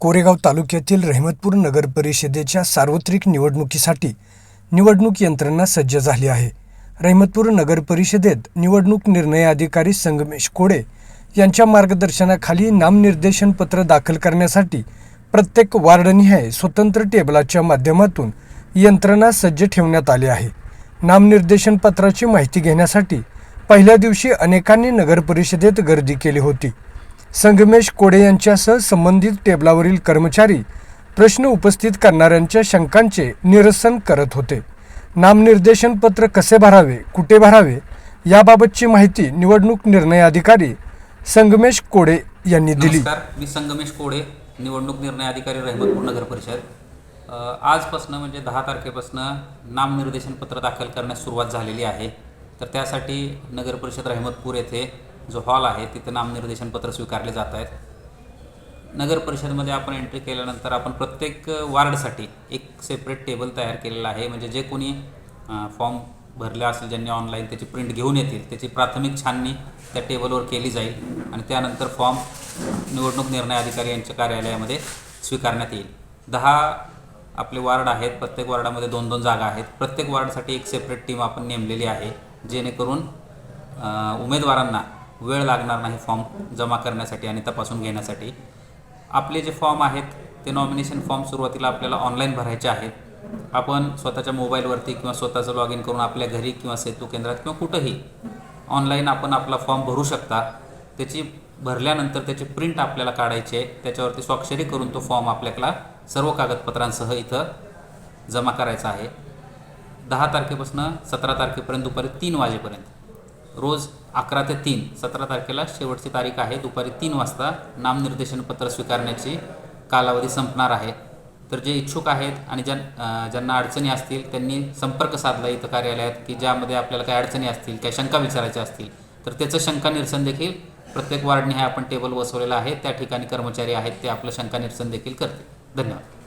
कोरेगाव तालुक्यातील रहमतपूर नगर परिषदेच्या सार्वत्रिक निवडणुकीसाठी निवडणूक यंत्रणा सज्ज झाली आहे. रहमतपूर नगर परिषदेत निवडणूक निर्णय अधिकारी संगमेश कोडे यांच्या मार्गदर्शनाखाली नामनिर्देशन पत्र दाखल करण्यासाठी प्रत्येक वार्डनिहाय स्वतंत्र टेबलाच्या माध्यमातून यंत्रणा सज्ज ठेवण्यात आली आहे. नामनिर्देशन पत्राची माहिती घेण्यासाठी पहिल्या दिवशी अनेकांनी नगरपरिषदेत गर्दी केली होती. संगमेश कोडे यांच्यासह संबंधित टेबलावरील कर्मचारी प्रश्न उपस्थित करणाऱ्यांच्या शंकांचे निरसन करत होते. नामनिर्देशन पत्र कसे भरावे कुठे भरावे याबाबतची माहिती निवडणूक निर्णय अधिकारी संगमेश कोडे यांनी दिली. मी संगमेश कोडे निवडणूक निर्णय अधिकारी रहमतपूर नगर परिषद. आजपासून आजपासनं म्हणजे दहा तारखेपासनं नामनिर्देशन पत्र दाखल करण्यास सुरुवात झालेली आहे. तर त्यासाठी नगर परिषद रहमतपूर येथे जो हॉल आहे तिथे नामनिर्देशन पत्र स्वीकारले जात आहेत. नगर परिषदमध्ये आपण एंट्री केल्यानंतर आपण प्रत्येक वार्डसाठी एक सेपरेट टेबल तयार केलेला आहे. म्हणजे जे कोणी फॉर्म भरले असेल ज्यांनी ऑनलाईन त्याची प्रिंट घेऊन येतील त्याची प्राथमिक छाननी त्या टेबलवर केली जाईल आणि त्यानंतर फॉर्म निवडणूक निर्णय अधिकारी यांच्या कार्यालयामध्ये स्वीकारण्यात येईल. दहा आपले वार्ड आहेत. प्रत्येक वार्डामध्ये दोन दोन जागा आहेत. प्रत्येक वार्डसाठी एक सेपरेट टीम आपण नेमलेली आहे. जेणेकरून उमेदवारांना वेळ लागणार नाही फॉर्म जमा करण्यासाठी आणि तपासून घेण्यासाठी. आपले जे फॉर्म आहेत ते नॉमिनेशन फॉर्म सुरुवातीला आपल्याला ऑनलाईन भरायचे आहेत. आपण स्वतःच्या मोबाईलवरती किंवा स्वतःचं लॉग इन करून आपल्या घरी किंवा सेतू केंद्रात किंवा कुठंही ऑनलाईन आपण आपला फॉर्म भरू शकता. त्याची भरल्यानंतर त्याची प्रिंट आपल्याला काढायची आहे. त्याच्यावरती स्वाक्षरी करून तो फॉर्म आपल्याला सर्व कागदपत्रांसह इथं जमा करायचा आहे. दहा तारखेपासून सतरा तारखेपर्यंत दुपारी तीन वाजेपर्यंत. रोज अकरा ते तीन सतरा तारखेला शेवटची तारीख आहे. दुपारी तीन वाजता नामनिर्देशन पत्र स्वीकारण्याची कालावधी संपणार आहे. तर जे इच्छुक आहेत आणि ज्यां ज्यांना अडचणी असतील त्यांनी संपर्क साधला इथं कार्यालयात की ज्यामध्ये आपल्याला काही अडचणी असतील काही शंका विचारायच्या असतील तर त्याचं शंका निरसन देखील प्रत्येक वार्डने हे आपण टेबल बसवलेलं आहे. त्या ठिकाणी कर्मचारी आहेत ते आपलं शंका निरसन देखील करतील. धन्यवाद.